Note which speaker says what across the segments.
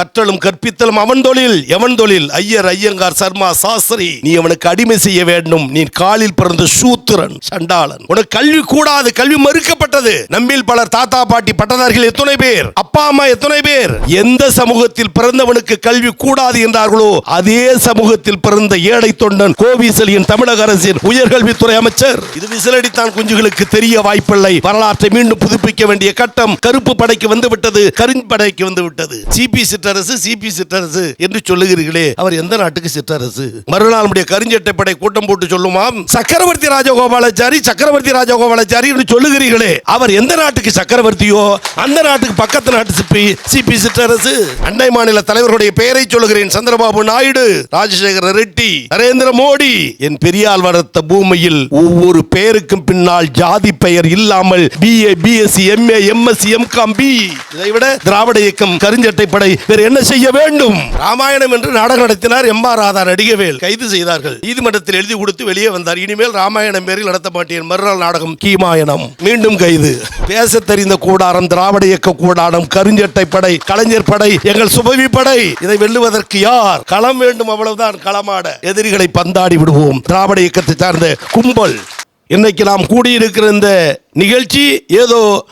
Speaker 1: கற்றலும் கற்பித்தலும் அவன் தொழில் எவன் தொழில்? ஐயர் ஐயங்கார் சர்மா சாஸ்திரி. நீ அவனுக்கு அடிமை செய்ய வேண்டும். நீ காலில் பிறந்த சூத்திரன் சண்டாளன். உனக்கு கல்வி கூடாது. கல்வி மறுக்கப்பட்டது. நம்மில் பலர் தாத்தா பாட்டி பட்டதார்கள் எத்தனை பேர்? அப்பா அம்மா எத்தனை பேர்? எந்த சமூகத்தில் பிறந்தவனுக்கு கல்வி கூடாது என்றார்களோ அதே சமூகத்தில் பிறந்த ஏழை தொண்டன் கோவிசலியின் தமிழக அரசின் உயர்கல்வித்துறை அமைச்சர். இது விசிலடித்தான் குஞ்சுகளுக்கு தெரிய வாய்ப்பில்லை. வரலாற்றை மீண்டும் புதுப்பிக்க வேண்டிய கட்டம் கருப்பு படைக்கு வந்துவிட்டது. கரும்படைக்கு வந்துவிட்டது. சிபி சிபி சிற்றரசு சிபி சிற்றரசு என்று சொல்லுகிறீர்களே அவர் எந்த நாட்டுக்கு சிற்றரசு? மறுநாள் நம்முடைய கருஞ்சட்டை படை கூட்டம் போட்டு சொல்லுமாம் சக்கரவர்த்தி ராஜகோபாலாச்சாரி சக்கரவர்த்தி ராஜகோபாலாச்சாரி என்று சொல்லுகிறீர்களே அவர் எந்த நாட்டுக்கு சக்கரவர்த்தியோ அந்த நாட்டுக்கு பக்கத்து நாட்டு சிப்பி சிபி சிற்றரசு. அண்டை மாநில தலைவர்களுடைய பெயரை சொல்லுகிறேன் சந்திரபாபு நாயுடு ராஜசேகர ரெட்டி நரேந்திர மோடி. என் பெரியால் வளர்த்த பூமியில் ஒவ்வொரு பெயருக்கும் பின்னால் ஜாதி பெயர் இல்லாமல் BA BSc MA MSc MCom B இதை விட திராவிட இயக்கம் கருஞ்சட்டை படை வேறு என்ன செய்ய வேண்டும்? ராமாயணம் என்று நாடகம் நடத்தினார் எம் ஆர் ராதா நடிகவேல். கைது செய்தார்கள். நீதிமன்றத்தில் எழுதி கொடுத்து வெளியே வந்தார். இனிமேல் ராமாயணம் பேரில் நடத்த மாட்டேன் மறுநாள் நாடகம் கீமாயணம். மீண்டும் கைது. பேச தெரிந்த கூடாரம் திராவிட இயக்க கூடாரம் கருஞ்சட்டை படை கலைஞர் படை எங்கள் சுபவி படை. இதை வெல்லுவதற்கு யார்? களம் வேண்டும் அவ்வளவுதான். களமாட. எதிரிகளை பந்தாடி விடுவோம். திராவிட இயக்கத்தை சார்ந்த கும்பல். இன்னைக்கு நாம் கூடியிருக்கிற இந்த நிகழ்ச்சி ஏதோ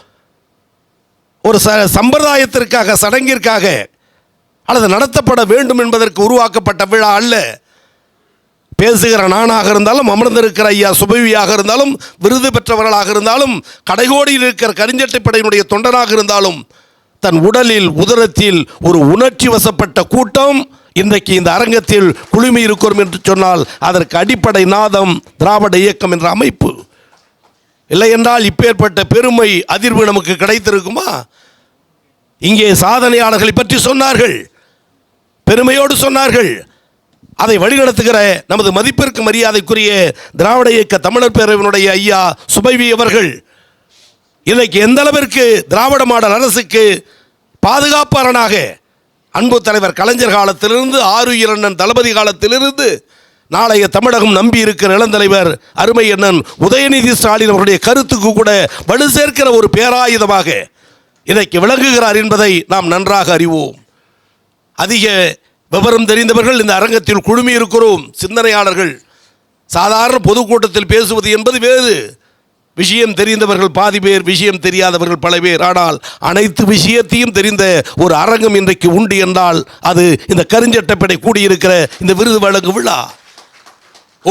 Speaker 1: ஒரு ச சம்பிரதாயத்திற்காக சடங்கிற்காக அல்லது நடத்தப்பட வேண்டும் என்பதற்கு உருவாக்கப்பட்ட விழா அல்ல. பேசுகிற நானாக இருந்தாலும் அமர்ந்திருக்கிற ஐயா சுபவியாக இருந்தாலும் விருது பெற்றவர்களாக இருந்தாலும் கடைகோடியில் இருக்கிற கரிஞ்சட்டை படையினுடைய தொண்டனாக இருந்தாலும் தன் உடலில் உதரத்தில் ஒரு உணர்ச்சி வசப்பட்ட கூட்டம் இன்றைக்கு இந்த அரங்கத்தில் குழுமி இருக்கிறோம் என்று சொன்னால் அதற்கு அடிப்படை நாதம் திராவிட இயக்கம் என்ற அமைப்பு. இல்லை என்றால் இப்பேற்பட்ட பெருமை அதிர்வு நமக்கு கிடைத்திருக்குமா? இங்கே சாதனையாளர்களை பற்றி சொன்னார்கள். பெருமையோடு சொன்னார்கள். அதை வழிநடத்துகிற நமது மதிப்பிற்கு மரியாதைக்குரிய திராவிட இயக்க தமிழர் பேரவையினுடைய ஐயா சுபைவி அவர்கள் இன்னைக்கு எந்த அளவிற்கு திராவிட மாடல் அரசுக்கு பாதுகாப்பாளனாக அன்பு தலைவர் கலைஞர் காலத்திலிருந்து ஆறு இரண்டன் தளபதி காலத்திலிருந்து நாளைய தமிழகம் நம்பி இருக்கிற இளந்தலைவர் அருமை அண்ணன் உதயநிதி ஸ்டாலின் அவருடைய கருத்துக்கு கூட வலு சேர்க்கிற ஒரு பேராயுதமாக இன்றைக்கு விளங்குகிறார் என்பதை நாம் நன்றாக அறிவோம். அதிக விவரம் தெரிந்தவர்கள் இந்த அரங்கத்தில் குழுமி இருக்கிறோம். சிந்தனையாளர்கள். சாதாரண பொதுக்கூட்டத்தில் பேசுவது என்பது வேறு. விஷயம் தெரிந்தவர்கள் பாதி பேர் விஷயம் தெரியாதவர்கள் பல பேர். ஆனால் அனைத்து விஷயத்தையும் தெரிந்த ஒரு அரங்கம் இன்றைக்கு உண்டு என்றால் அது இந்த கருஞ்சட்டப்படை கூடியிருக்கிற இந்த விருது வழங்கு விழா.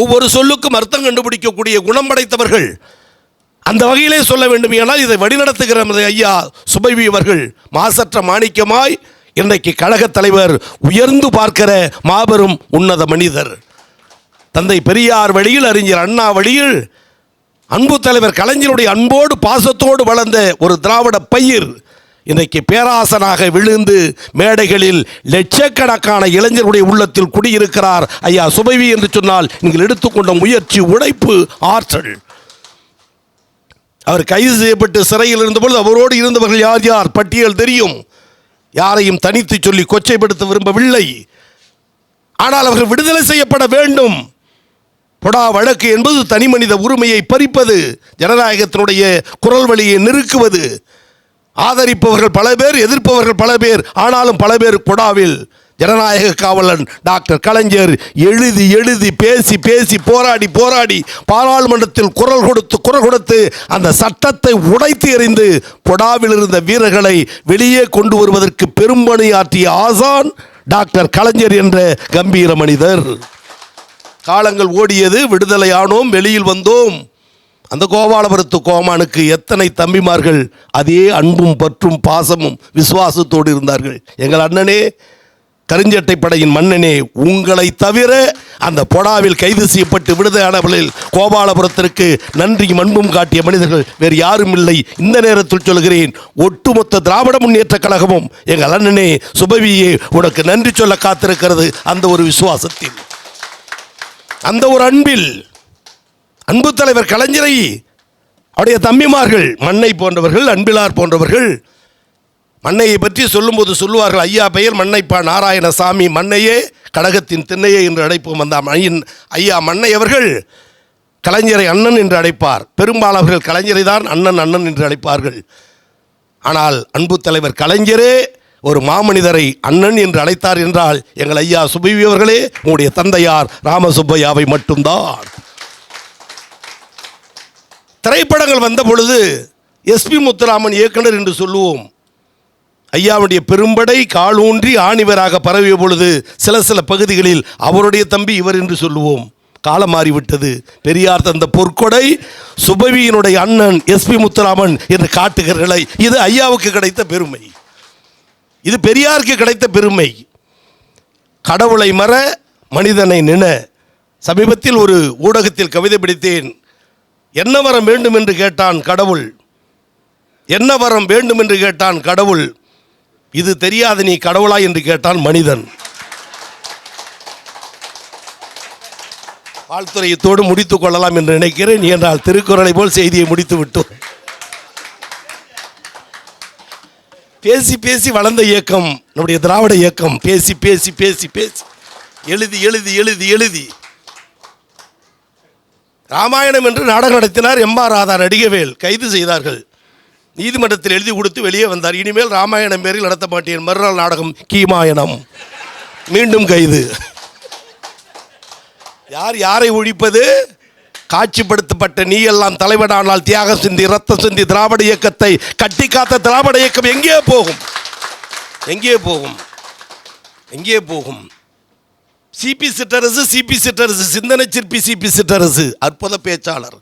Speaker 1: ஒவ்வொரு சொல்லுக்கும் அர்த்தம் கண்டுபிடிக்கக்கூடிய குணம் படைத்தவர்கள். அந்த வகையிலே சொல்ல வேண்டும் ஏனால் இதை வழிநடத்துகிற ஐயா சுபவி அவர்கள் மாசற்ற மாணிக்கமாய் இன்றைக்கு கழகத் தலைவர் உயர்ந்து பார்க்கிற மாபெரும் உன்னத மனிதர். தந்தை பெரியார் வழியில் அறிஞர் அண்ணா வழியில் அன்பு தலைவர் கலைஞருடைய அன்போடு பாசத்தோடு வளர்ந்த ஒரு திராவிட பயிர். இன்றைக்கு பேராசனாக விழுந்து மேடைகளில் லட்சக்கணக்கான இளைஞருடைய உள்ளத்தில் குடியிருக்கிறார் ஐயா சுபைவி என்று சொன்னால் நீங்கள் எடுத்துக்கொண்ட முயற்சி உழைப்பு ஆற்றல். அவர் கைது செய்யப்பட்டு சிறையில் இருந்தபொழுது அவரோடு இருந்தவர்கள் யார் யார்? பட்டியல் தெரியும். யாரையும் தனித்து சொல்லி கொச்சைப்படுத்த விரும்பவில்லை. ஆனால் அவர்கள் விடுதலை செய்யப்பட வேண்டும். பொடா வழக்கு என்பது தனி மனித உரிமையை பறிப்பது ஜனநாயகத்தினுடைய குரல் வழியை நெருக்குவது. ஆதரிப்பவர்கள் பல பேர் எதிர்ப்பவர்கள் பல பேர் ஆனாலும் பல பேர் கொடாவில் ஜனநாயக காவலன் டாக்டர் கலைஞர் எழுதி எழுதி பேசி பேசி போராடி போராடி பாராளுமன்றத்தில் குரல் கொடுத்து குரல் கொடுத்து அந்த சட்டத்தை உடைத்து எறிந்து பொடாவில் இருந்த வீரர்களை வெளியே கொண்டு வருவதற்கு பெரும்பணியாற்றிய ஆசான் டாக்டர் கலைஞர் என்ற கம்பீர மனிதர். காலங்கள் ஓடியது விடுதலை ஆனோம் வெளியில் வந்தோம். அந்த கோபாலபுரத்து கோமானுக்கு எத்தனை தம்பிமார்கள் அதே அன்பும் பற்றும் பாசமும் விசுவாசத்தோடு இருந்தார்கள். எங்கள் அண்ணனே கருஞ்சட்டை படையின் மன்னனே உங்களை தவிர அந்த பொடாவில் கைது செய்யப்பட்டு விடுதலையானவர்களில் கோபாலபுரத்திற்கு நன்றியும் அன்பும் காட்டிய மனிதர்கள் வேறு யாரும் இல்லை. இந்த நேரத்தில் சொல்கிறேன் ஒட்டுமொத்த திராவிட முன்னேற்ற கழகமும் எங்கள் அண்ணனே சுபவியே உனக்கு நன்றி சொல்ல காத்திருக்கிறது அந்த ஒரு விசுவாசத்தில். அந்த ஒரு அன்பில் அன்பு தலைவர் கலைஞரை அவருடைய தம்பிமார்கள் மண்ணை போன்றவர்கள் அன்பிலார் போன்றவர்கள் மண்ணையை பற்றி சொல்லும்போது சொல்லுவார்கள் ஐயா பெயர் மண்ணைப்பா நாராயணசாமி மண்ணையே கழகத்தின் திண்ணையே என்று அழைப்போம். அந்த ஐயன் ஐயா மண்ணை அவர்கள் கலைஞரை அண்ணன் என்று அழைப்பார். பெரும்பாலானவர்கள் கலைஞரை தான் அண்ணன் அண்ணன் என்று அழைப்பார்கள். ஆனால் அன்பு தலைவர் கலைஞரே ஒரு மாமனிதரை அண்ணன் என்று அழைத்தார் என்றால் எங்கள் ஐயா சுபவி அவர்களே உங்களுடைய தந்தையார் ராமசுப்பையாவை மட்டும்தான். திரைப்படங்கள் வந்த பொழுது எஸ்பி முத்துராமன் இயக்குனர் என்று சொல்லுவோம். ஐயாவுடைய பெரும்படை காலூன்றி ஆணிவராக பரவிய பொழுது சில சில பகுதிகளில் அவருடைய தம்பி இவர் என்று சொல்லுவோம். காலம் மாறிவிட்டது. பெரியார் தந்த பொற்கொடை சுபவியினுடைய அண்ணன் எஸ்பி முத்துராமன் என்று காட்டுகிறார்களை இது ஐயாவுக்கு கிடைத்த பெருமை. இது பெரியாருக்கு கிடைத்த பெருமை. கடவுளை மற மனிதனை நின. சமீபத்தில் ஒரு ஊடகத்தில் கவிதை பிடித்தேன். என்ன வரம் வேண்டும் என்று கேட்டான் கடவுள். என்ன வரம் வேண்டும் என்று கேட்டான் கடவுள். இது தெரியாத நீ கடவுளா என்று கேட்டான் மனிதன். வாழ்த்துறையத்தோடு முடித்துக் கொள்ளலாம் என்று நினைக்கிறேன். என்றால் திருக்குறளை போல் செய்தியை முடித்து விட்டோம். பேசி பேசி வளர்ந்த இயக்கம் நம்முடைய திராவிட இயக்கம். பேசி பேசி பேசி பேசி. எழுதி எழுதி எழுதி எழுதி. ராமாயணம் என்று நாடகம் நடத்தினார் எம் ஆர் ராதா நடிகவேல். கைது செய்தார்கள். நீதிமன்றத்தில் எழுதி கொடுத்து வெளியே வந்தார். இனிமேல் ராமாயணம் பேரில் நடத்த மாட்டேன். மறுநாள் நாடகம் கீமாயணம். மீண்டும் கைது. யார் யாரை ஒழிப்பது? காட்சிப்படுத்தப்பட்ட நீ எல்லாம் தலைவனானால் தியாகம் சிந்தி ரத்தம் சிந்தி திராவிட இயக்கத்தை கட்டி காத்த திராவிட இயக்கம் எங்கே போகும்? எங்கே போகும்? எங்கே போகும்? சிபி சிற்றரசு சிபி சிற்றரசு சிந்தனை சிற்பி சிபி சிற்றரசு. அற்புத பேச்சாளர்.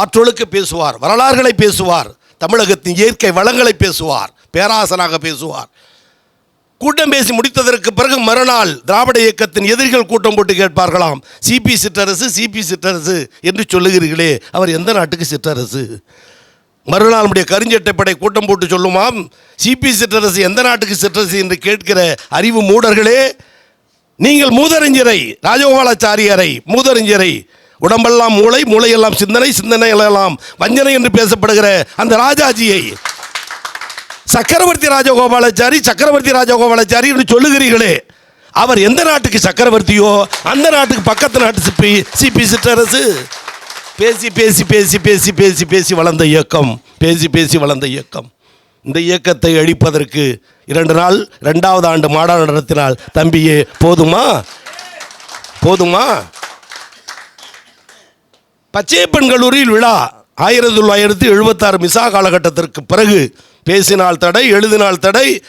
Speaker 1: ஆற்றொழுக்க பேசுவார் வரலாறுகளை பேசுவார். தமிழகத்தின் இயற்கை வளங்களை பேசுவார் பேராசனாக பேசுவார். கூட்டம் பேசி முடித்ததற்கு பிறகு மறுநாள் திராவிட இயக்கத்தின் எதிரிகள் கூட்டம் போட்டு கேட்பார்களாம் சிபி சிற்றரசு சிபி சிற்றரசு என்று சொல்லுகிறீர்களே அவர் எந்த நாட்டுக்கு சிற்றரசு? மறுநாள் நம்முடைய கருஞ்சட்டைப்படை கூட்டம் போட்டு சொல்லுமாம் சிபி சிற்றரசு எந்த நாட்டுக்கு சிற்றரசு என்று கேட்கிற அறிவு மூடர்களே நீங்கள் மூதறிஞரை ராஜகோபாலாச்சாரியரை மூதறிஞரை உடம்பெல்லாம் மூளை மூளையெல்லாம் சிந்தனை சிந்தனை எல்லாம் வஞ்சனை என்று பேசப்படுகிற அந்த ராஜாஜியை. சக்கரவர்த்தி ராஜகோபாலாச்சாரி சக்கரவர்த்தி ராஜகோபாலாச்சாரி என்று சொல்லுகிறீர்களே. அவர் எந்த நாட்டுக்கு சக்கரவர்த்தியோ அந்த நாட்டுக்கு பக்கத்து நாட்டு சிப்பி சிபி சிற்றரசு. பேசி பேசி பேசி பேசி பேசி பேசி வளர்ந்த இயக்கம் பேசி பேசி வளர்ந்த இயக்கம். இந்த இயக்கத்தை அழிப்பதற்கு இரண்டு நாள் ரெண்டாவது ஆண்டு மாநாடு நடத்தினால் தம்பியே போதுமா? போதுமா? பச்சையப்பன் கல்லூரியில் விழா ஆயிரத்தி தொள்ளாயிரத்தி எழுபத்தாறு மிசா காலகட்டத்திற்கு பிறகு பேசினால் தடை எழுதினால் தடை.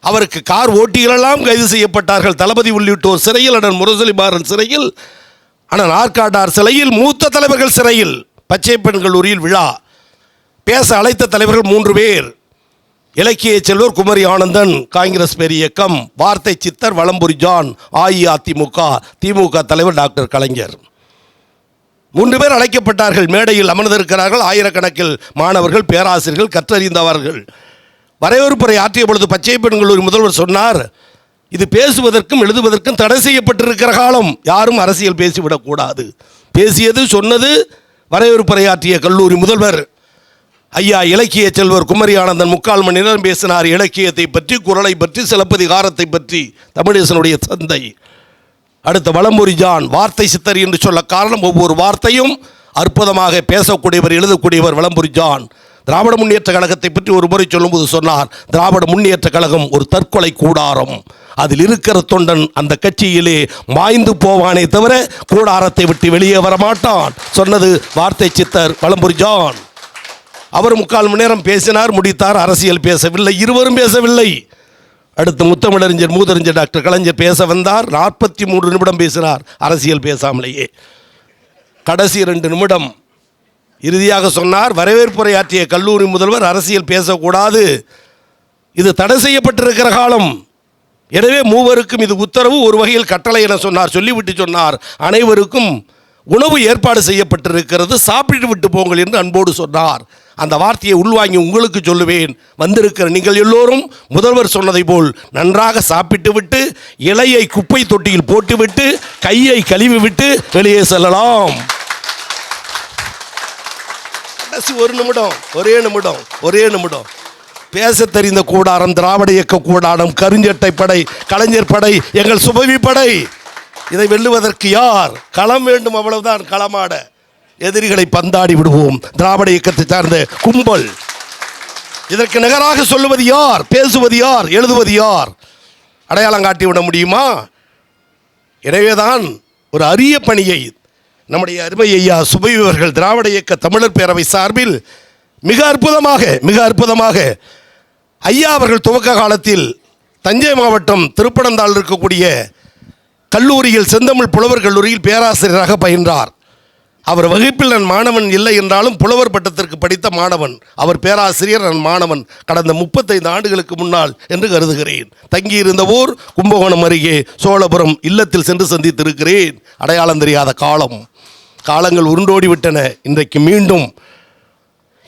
Speaker 1: அவருக்கு கார் ஓட்டிகளெல்லாம் கைது செய்யப்பட்டார்கள். தளபதி உள்ளிட்டோர் சிறையில் அண்ணன் முரசொலி மாறன் சிறையில் அண்ணன் ஆற்காட்டார் சிறையில் மூத்த தலைவர்கள் சிறையில் பச்சைப்பெண் கல்லூரியில் விழா. பேச அழைத்த தலைவர்கள் மூன்று பேர். இலக்கிய செல்வர் குமரி ஆனந்தன் காங்கிரஸ் பெரியக்கம் வார்த்தை சித்தர் வளம்புரி ஜான் அஇஅதிமுக திமுக தலைவர் டாக்டர் கலைஞர். மூன்று பேர் அழைக்கப்பட்டார்கள். மேடையில் அமர்ந்திருக்கிறார்கள். ஆயிரக்கணக்கில் மாணவர்கள் பேராசிரியர்கள் கற்றறிந்தவர்கள். வரையறுப்புரை ஆற்றிய பொழுது பச்சை பெண் கல்லூரி முதல்வர் சொன்னார் இது பேசுவதற்கும் எழுதுவதற்கும் தடை செய்யப்பட்டிருக்கிற காலம். யாரும் அரசியல் பேசிவிடக்கூடாது. பேசியது சொன்னது வரவேற்புரை ஆற்றிய கல்லூரி முதல்வர். ஐயா இலக்கிய செல்வர் குமரி ஆனந்தன் முக்கால் மணி நேரம் பேசினார். இலக்கியத்தை பற்றி குரலை பற்றி சிலப்பதிகாரத்தை பற்றி தமிழேசனுடைய தந்தை. அடுத்த வளம்புரி ஜான் வார்த்தை சித்தர் என்று சொல்ல காரணம் ஒவ்வொரு வார்த்தையும் அற்புதமாக பேசக்கூடியவர் எழுதக்கூடியவர் வளம்புரி ஜான். திராவிட முன்னேற்ற கழகத்தை பற்றி ஒரு முறை சொல்லும்போது சொன்னார் திராவிட முன்னேற்ற கழகம் ஒரு தற்கொலை கூடாரம். அதில் இருக்கிற தொண்டன் அந்த கட்சியிலே மாய்ந்து போவானே தவிர கூடாரத்தை விட்டு வெளியே வர மாட்டான் சொன்னது வார்த்தை சித்தர் வளம்புரி ஜான். அவர் முக்கால் மணி நேரம் பேசினார் முடித்தார் அரசியல் பேசவில்லை இருவரும் பேசவில்லை. அடுத்து முத்தமிழறிஞர் மூதறிஞர் டாக்டர் கலைஞர் பேச வந்தார். நாற்பத்தி மூன்று நிமிடம் பேசினார். அரசியல் பேசாமலேயே. கடைசி ரெண்டு நிமிடம். இறுதியாக சொன்னார் வரவேற்புரை ஆற்றிய கல்லூரி முதல்வர் அரசியல் பேசக்கூடாது. இது தடை செய்யப்பட்டிருக்கிற காலம். எனவே மூவருக்கும் இது உத்தரவு ஒரு வகையில் கட்டளை என சொன்னார். சொல்லிவிட்டு சொன்னார். அனைவருக்கும் உணவு ஏற்பாடு செய்யப்பட்டிருக்கிறது. சாப்பிட்டு விட்டு போங்கள் என்று அன்போடு சொன்னார். அந்த வார்த்தையை உள்வாங்கி உங்களுக்கு சொல்லுவேன். வந்திருக்கிற நீங்கள் எல்லோரும் முதல்வர் சொன்னதை போல் நன்றாக சாப்பிட்டு விட்டு இலையை குப்பை தொட்டியில் போட்டுவிட்டு கையை கழுவி விட்டு வெளியே செல்லலாம். கடைசி ஒரு நிமிடம் ஒரே நிமிடம் ஒரே நிமிடம். பேச தெரிந்த கூடாரம் திராவிட இயக்க கூடாரம் கருஞ்சட்டை படை கலைஞர் படை எங்கள் சுபவி படை. இதை வெல்லுவதற்கு யார்? களம் வேண்டும் அவ்வளவுதான் களமாட. எதிரிகளை பந்தாடி விடுவோம். திராவிட இயக்கத்தை சார்ந்த கும்பல். இதற்கு நிகராக சொல்லுவது யார்? பேசுவது யார்? எழுதுவது யார்? அடையாளம் காட்டி விட முடியுமா? எனவேதான் ஒரு அரிய பணியை நம்முடைய அருமை ஐயா சுபைவர்கள் திராவிட இயக்க தமிழர் பேரவை சார்பில் மிக அற்புதமாக மிக அற்புதமாக ஐயா அவர்கள் துவக்க காலத்தில் தஞ்சை மாவட்டம் திருப்பனந்தாள் இருக்கக்கூடிய கல்லூரியில் செந்தமிழ் புலவர் கல்லூரியில் பேராசிரியராக பயின்றார். அவர் வகுப்பில் நான் மாணவன் இல்லை என்றாலும் புலவர் பட்டத்திற்கு படித்த மாணவன். அவர் பேராசிரியர் நான் மாணவன். கடந்த முப்பத்தைந்து ஆண்டுகளுக்கு முன்னால் என்று கருதுகிறேன். தங்கியிருந்த ஊர் கும்பகோணம் அருகே சோழபுரம் இல்லத்தில் சென்று சந்தித்திருக்கிறேன். அடையாளம் தெரியாத காலம். காலங்கள் உருண்டோடி விட்டன இன்றைக்கு மீண்டும்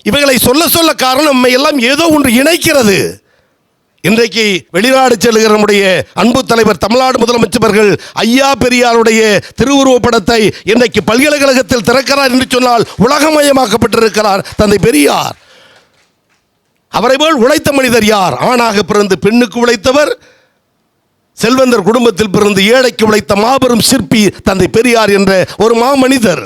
Speaker 1: இவைகளை சொல்ல சொல்ல காரணம் நம்மை எல்லாம் ஏதோ ஒன்று இணைக்கிறது. இன்றைக்கு வெளிநாடு செல்கிற நம்முடைய அன்பு தலைவர் தமிழ்நாடு முதலமைச்சர்கள் ஐயா பெரியாருடைய திருவுருவப்படத்தை இன்றைக்கு பல்கலைக்கழகத்தில் திறக்கிறார் என்று சொன்னால் உலகமயமாக்கப்பட்டிருக்கிறார் தந்தை பெரியார். அவரை போல் உழைத்த மனிதர் யார்? ஆணாக பிறந்து பெண்ணுக்கு உழைத்தவர் செல்வந்தர் குடும்பத்தில் பிறந்து ஏழைக்கு உழைத்த மாபெரும் சிற்பி தந்தை பெரியார் என்ற ஒரு மாமனிதர்.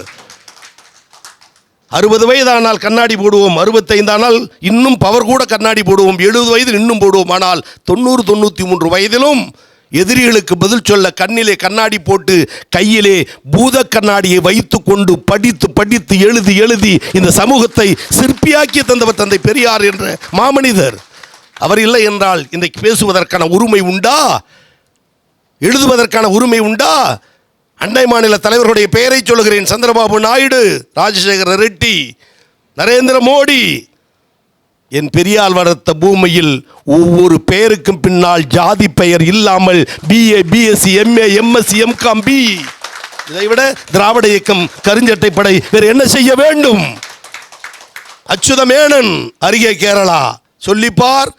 Speaker 1: அறுபது வயதானால் கண்ணாடி போடுவோம் அறுபத்தைந்தானால் இன்னும் பவர் கூட கண்ணாடி போடுவோம் எழுபது வயதில் இன்னும் போடுவோம். ஆனால் தொண்ணூறு தொண்ணூற்றி மூன்று வயதிலும் எதிரிகளுக்கு பதில் சொல்ல கண்ணிலே கண்ணாடி போட்டு கையிலே பூத கண்ணாடியை வைத்து கொண்டு படித்து படித்து எழுதி எழுதி இந்த சமூகத்தை சிற்பியாக்கி தந்தவர் தந்தை பெரியார் என்ற மாமனிதர். அவர் இல்லை என்றால் இன்றைக்கு பேசுவதற்கான உரிமை உண்டா? எழுதுவதற்கான உரிமை உண்டா? அண்டை மாநில தலைவர்களுடைய பெயரை சொல்கிறேன் சந்திரபாபு நாயுடு ராஜசேகர ரெட்டி நரேந்திர மோடி. என் பெரியால் வளர்த்த பூமியில் ஒவ்வொரு பெயருக்கும் பின்னால் ஜாதி பெயர் இல்லாமல் BA BSc MA MSc MCom B இதைவிட திராவிட இயக்கம் கருஞ்சட்டை படை வேறு என்ன செய்ய வேண்டும்? அச்சுதமேனன் அருகே கேரளா. சொல்லிப்பார்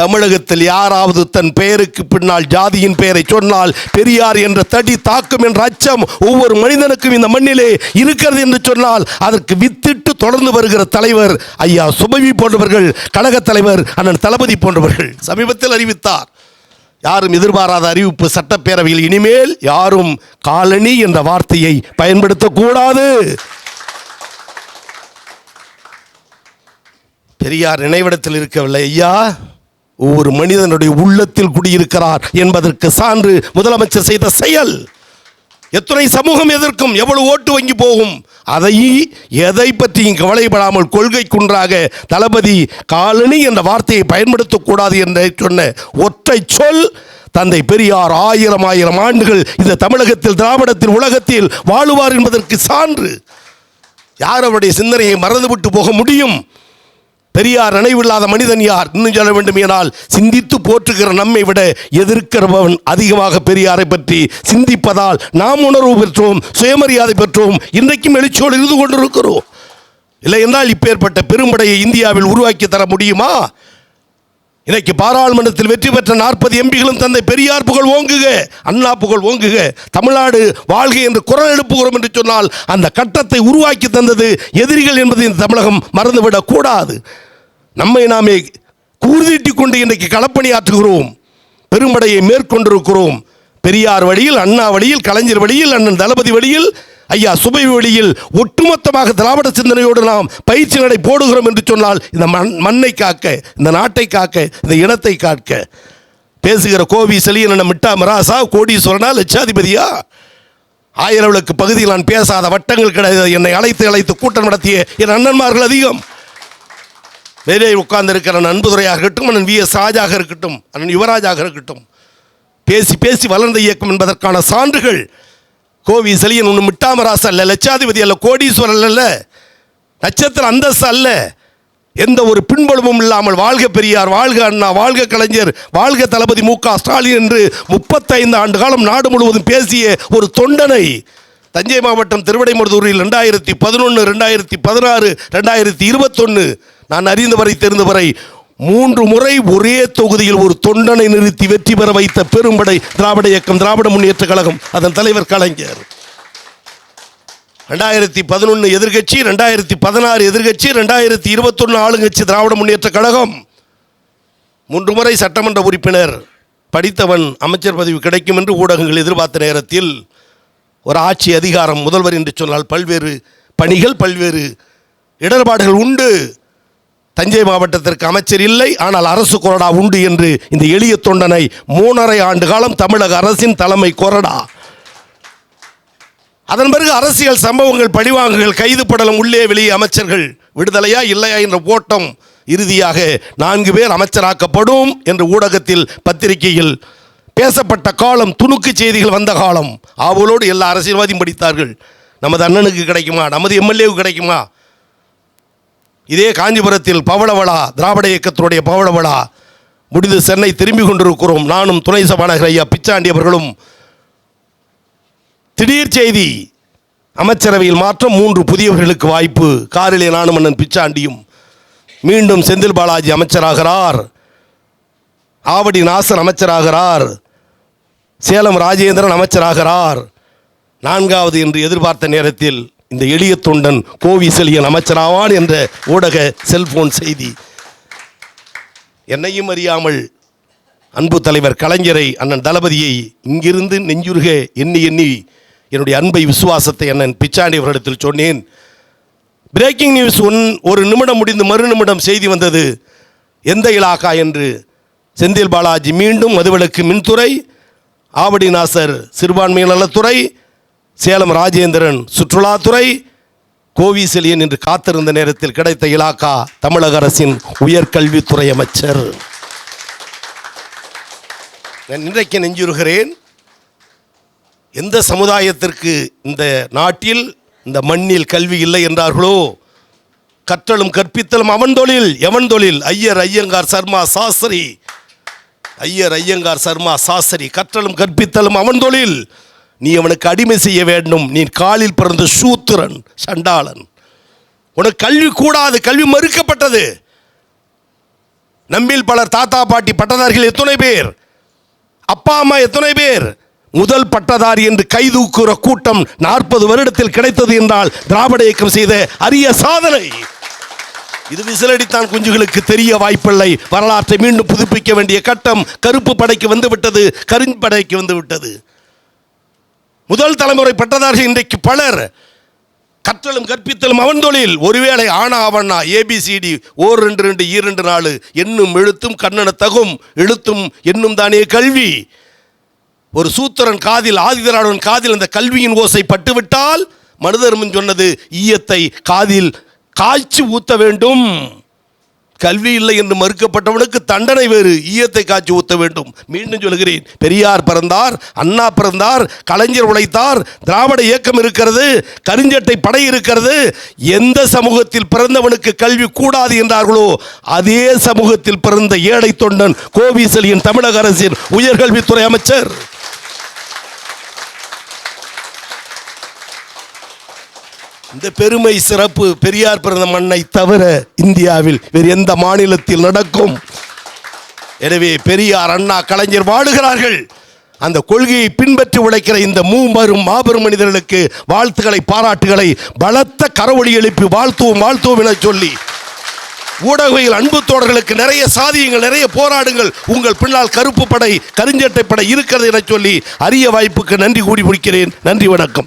Speaker 1: தமிழகத்தில் யாராவது தன் பெயருக்கு பின்னால் ஜாதியின் பெயரை சொன்னால் பெரியார் என்ற தடி தாக்கும் என்ற அச்சம் ஒவ்வொரு மனிதனுக்கும் இந்த மண்ணிலே இருக்கிறது என்று சொன்னால் அதற்கு வித்திட்டு தொடர்ந்து வருகிற தலைவர் ஐயா சுபவி போன்றவர்கள் கழகத் தலைவர் அண்ணன் தளபதி போன்றவர்கள். சமீபத்தில் அறிவித்தார். யாரும் எதிர்பாராத அறிவிப்பு சட்டப்பேரவையில் இனிமேல் யாரும் காலனி என்ற வார்த்தையை பயன்படுத்தக்கூடாது. பெரியார் நினைவிடத்தில் இருக்கவில்லை. ஐயா ஒவ்வொரு மனிதனுடைய உள்ளத்தில் குடியிருக்கிறார் என்பதற்கு சான்று முதலமைச்சர் செய்த செயல். எத்தனை சமூகம் எதிர்க்கும் எவ்வளவு ஓட்டு வங்கி போகும்? அதை எதை பற்றியும் கவலைப்படாமல் கொள்கை குன்றாக தளபதி காலனி என்ற வார்த்தையை பயன்படுத்தக்கூடாது என்று சொன்ன ஒற்றை சொல் தந்தை பெரியார் ஆயிரம் ஆயிரம் ஆண்டுகள் இந்த தமிழகத்தில் திராவிடத்தில் உலகத்தில் வாழுவார் என்பதற்கு சான்று. யார் அவருடைய சிந்தனையை மறந்துவிட்டு போக முடியும்? பெரியார் நினைவில்லாத மனிதன் யார்? இன்னும் சொல்ல வேண்டும் என்றால் சிந்தித்து போற்றுகிற நம்மை விட எதிர்க்கிறவன் அதிகமாக பெரியாரை பற்றி சிந்திப்பதால் நாம் உணர்வு பெற்றோம் சுயமரியாதை பெற்றோம் இன்றைக்கும் எழுச்சியோடு இருந்து கொண்டிருக்கிறோம். இல்லை என்றால் இப்பேற்பட்ட பெரும்படையை இந்தியாவில் உருவாக்கி தர முடியுமா? இன்னைக்கு பாராளுமன்றத்தில் வெற்றி பெற்ற நாற்பது எம்பிகளும் தந்தை பெரியார் புகழ் ஓங்குக அண்ணா புகழ் ஓங்குக தமிழ்நாடு வாழ்க என்று குரல் எழுப்புகிறோம் என்று சொன்னால் அந்த கட்டத்தை உருவாக்கி தந்தது எதிரிகள் என்பதை இந்த தமிழகம் மறந்துவிடக் கூடாது. நம்மை நாமே கூர்தீட்டி கொண்டு இன்றைக்கு களப்பணியாற்றுகிறோம். பெரும்படையை மேற்கொண்டிருக்கிறோம். பெரியார் வழியில் அண்ணா வழியில் கலைஞர் வழியில் அண்ணன் தளபதி வழியில் ஐயா சுபை வழியில் ஒட்டுமொத்தமாக திராவிட சிந்தனையோடு நாம் பயிற்சி நடை போடுகிறோம் என்று சொன்னால் இந்த மண் மண்ணை காக்க இந்த நாட்டை காக்க இந்த இனத்தை காக்க. பேசுகிற கோவி செலியன மிட்டா மிராசா கோடீஸ்வரனா லட்சாதிபதியா? ஆயிரவுக்கு பகுதியில் நான் பேசாத வட்டங்கள் கிடையாது. என்னை அழைத்து அழைத்து கூட்டம் நடத்திய என் அண்ணன்மார்கள் அதிகம். வெளியே உட்கார்ந்திருக்கிற இருக்கிற அன்புதுரையாக இருக்கட்டும் அண்ணன் வி. எஸ். ராஜாக இருக்கட்டும் அண்ணன் யுவராஜாக இருக்கட்டும். பேசி பேசி வளர்ந்த இயக்கம் என்பதற்கான சான்றுகள் கோவி செலியன் ஒன்று மிட்டாமராசு அல்ல லட்சாதிபதி அல்ல கோடீஸ்வரர் அல்ல நட்சத்திர அந்தஸ்து அல்ல. எந்த ஒரு பின்புலமும் இல்லாமல் வாழ்க பெரியார் வாழ்க அண்ணா வாழ்க கலைஞர் வாழ்க தளபதி மு க ஸ்டாலின் என்று முப்பத்தைந்து ஆண்டு காலம் நாடு முழுவதும் பேசிய ஒரு தொண்டனை தஞ்சை மாவட்டம் திருவிடைமருதூரில் ரெண்டாயிரத்தி பதினொன்று ரெண்டாயிரத்தி பதினாறு ரெண்டாயிரத்தி இருபத்தொன்று நான் அறிந்தவரை தெரிந்தவரை மூன்று முறை ஒரே தொகுதியில் ஒரு தொண்டனை நிறுத்தி வெற்றி பெற வைத்த பெரும்படை திராவிட இயக்கம் திராவிட முன்னேற்ற கழகம். அதன் தலைவர் கலைஞர். ரெண்டாயிரத்தி பதினொன்று எதிர்கட்சி ரெண்டாயிரத்தி பதினாறு எதிர்கட்சி ரெண்டாயிரத்தி இருபத்தொன்று ஆளுங்கட்சி திராவிட முன்னேற்ற கழகம். மூன்று முறை சட்டமன்ற உறுப்பினர் படித்தவன் அமைச்சர் பதவி கிடைக்கும் என்று ஊடகங்கள் எதிர்பார்த்த நேரத்தில் ஒரு ஆட்சி அதிகாரம் முதல்வர் என்று சொன்னால் பல்வேறு பணிகள் பல்வேறு இடர்பாடுகள் உண்டு. தஞ்சை மாவட்டத்திற்கு அமைச்சர் இல்லை ஆனால் அரசு கொறடா உண்டு என்று இந்த எளிய தொண்டனை மூணரை ஆண்டு காலம் தமிழக அரசின் தலைமை கொறடா. அதன் பிறகு அரசியல் சம்பவங்கள் பழிவாங்குகள் கைது படலம் உள்ளே வெளியே அமைச்சர்கள் விடுதலையா இல்லையா என்ற ஓட்டம் இறுதியாக நான்கு பேர் அமைச்சராக்கப்படும் என்று ஊடகத்தில் பத்திரிகையில் பேசப்பட்ட காலம் துணுக்கு செய்திகள் வந்த காலம். ஆவலோடு எல்லா அரசியல்வாதியும் படித்தார்கள். நமது அண்ணனுக்கு கிடைக்குமா? நமது எம்எல்ஏவுக்கு கிடைக்குமா? இதே காஞ்சிபுரத்தில் பவளவளா திராவிட இயக்கத்தினுடைய பவளவளா முடிந்து சென்னை திரும்பி கொண்டிருக்கிறோம். நானும் துணை சபாநாயகர் ஐயா பிச்சாண்டி அவர்களும். திடீர் செய்தி அமைச்சரவையில் மாற்றம் மூன்று புதியவர்களுக்கு வாய்ப்பு. காரிலே நானும் அண்ணன் பிச்சாண்டியும் மீண்டும் செந்தில் பாலாஜி அமைச்சராகிறார். ஆவடி நாசர் அமைச்சராகிறார். சேலம் ராஜேந்திரன் அமைச்சராகிறார். நான்காவது என்று எதிர்பார்த்த நேரத்தில் இந்த எளிய தொண்டன் கோவி செலியன் அமைச்சராவான் என்ற ஊடக செல்போன் செய்தி. என்னையும் அறியாமல் அன்பு தலைவர் கலைஞரை அண்ணன் தளபதியை இங்கிருந்து நெஞ்சுருக எண்ணி எண்ணி என்னுடைய அன்பை விசுவாசத்தை அண்ணன் பிச்சாண்டி அவரிடத்தில் சொன்னேன். பிரேக்கிங் நியூஸ் ஒன் ஒரு நிமிடம் முடிந்து மறு நிமிடம் செய்தி வந்தது. எந்த இலாக்கா என்று செந்தில் பாலாஜி மீண்டும் மதுவிலக்கு மின்துறை ஆவடி நாசர் சிறுபான்மை நலத்துறை சேலம் ராஜேந்திரன் சுற்றுலாத்துறை கோவிசெலியன் என்று காத்திருந்த நேரத்தில் கிடைத்த இலாக்கா தமிழக அரசின் உயர்கல்வித்துறை அமைச்சர். நான் இன்றைக்கு நெஞ்சுருகிறேன் எந்த சமுதாயத்திற்கு இந்த நாட்டில் இந்த மண்ணில் கல்வி இல்லை என்றார்களோ கற்றலும் கற்பித்தலும் அவன் தொழில் எவன் தொழில்? ஐயர் ஐயங்கார் சர்மா சாஸ்திரி. ஐயர் ஐயங்கார் சர்மா சாஸ்திரி கற்றலும் கற்பித்தலும் அவன் தொழில். நீ அவனுக்கு அடிமை செய்ய வேண்டும். நீ காலில் பிறந்த சூத்திரன் சண்டாளன். உனக்கு கல்வி கூடாது கல்வி மறுக்கப்பட்டது. நம்மில் பலர் தாத்தா பாட்டி பட்டதாரிகள் எத்தனை பேர்? அப்பா அம்மா எத்தனை பேர்? முதல் பட்டதாரி என்று கைதூக்குற கூட்டம் நாற்பது வருடத்தில் கிடைத்தது என்றால் திராவிட இயக்கம் செய்த அரிய சாதனை. இது விசிலடித்தான் குஞ்சுகளுக்கு தெரிய வாய்ப்பில்லை. வரலாற்றை மீண்டும் புதுப்பிக்க வேண்டிய கட்டம் கருப்பு படைக்கு வந்துவிட்டது கரும்படைக்கு வந்துவிட்டது முதல் தலைமுறை பட்டதாரிகள் இன்றைக்கு பலர் கற்றலும் கற்பித்தலும் அவன் தொழில். ஒருவேளை ஆனா அவனா ஏபிசிடி ஓர் ரெண்டு ரெண்டு ஈரெண்டு நாலு என்னும் எழுத்தும் கண்ணன தகும் எழுத்தும் என்னும் தானே கல்வி. ஒரு சூத்திரன் காதில் ஆதிதராடன் காதில் அந்த கல்வியின் ஓசை பட்டுவிட்டால் மனுதர்மன் சொன்னது ஈயத்தை காதில் காய்ச்சி ஊத்த வேண்டும். கல்வி இல்லை என்று மறுக்கப்பட்டவனுக்கு தண்டனை வேறு. ஈயத்தை காய்ச்சி ஊத்த வேண்டும். மீண்டும் சொல்கிறேன் பெரியார் பிறந்தார் அண்ணா பிறந்தார் கலைஞர் உழைத்தார் திராவிட இயக்கம் இருக்கிறது கருஞ்சட்டை படை இருக்கிறது. எந்த சமூகத்தில் பிறந்தவனுக்கு கல்வி கூடாது என்றார்களோ அதே சமூகத்தில் பிறந்த ஏழை தொண்டன் கோவிசலியின் தமிழக அரசின் உயர்கல்வித்துறை அமைச்சர். இந்த பெருமை சிறப்பு பெரியார் பிறந்த மண்ணை தவிர இந்தியாவில் வேறு எந்த மாநிலத்தில் நடக்கும்? எனவே பெரியார் அண்ணா கலைஞர் வாடுகிறார்கள் அந்த கொள்கையை பின்பற்றி உழைக்கிற இந்த மூவரும் மாபெரும் மனிதர்களுக்கு வாழ்த்துக்களை பாராட்டுகளை பலத்த கரவொலி எழுப்பி வாழ்த்துவோம் வாழ்த்துவோம் என சொல்லி ஊடகையில் அன்பு தோழர்களுக்கு நிறைய சாதியங்கள் நிறைய போராடுங்கள். உங்கள் பின்னால் கருப்பு படை கருஞ்சட்டை படை இருக்கிறது என சொல்லி அரிய வாய்ப்புக்கு நன்றி கூடி முடிக்கிறேன். நன்றி வணக்கம்.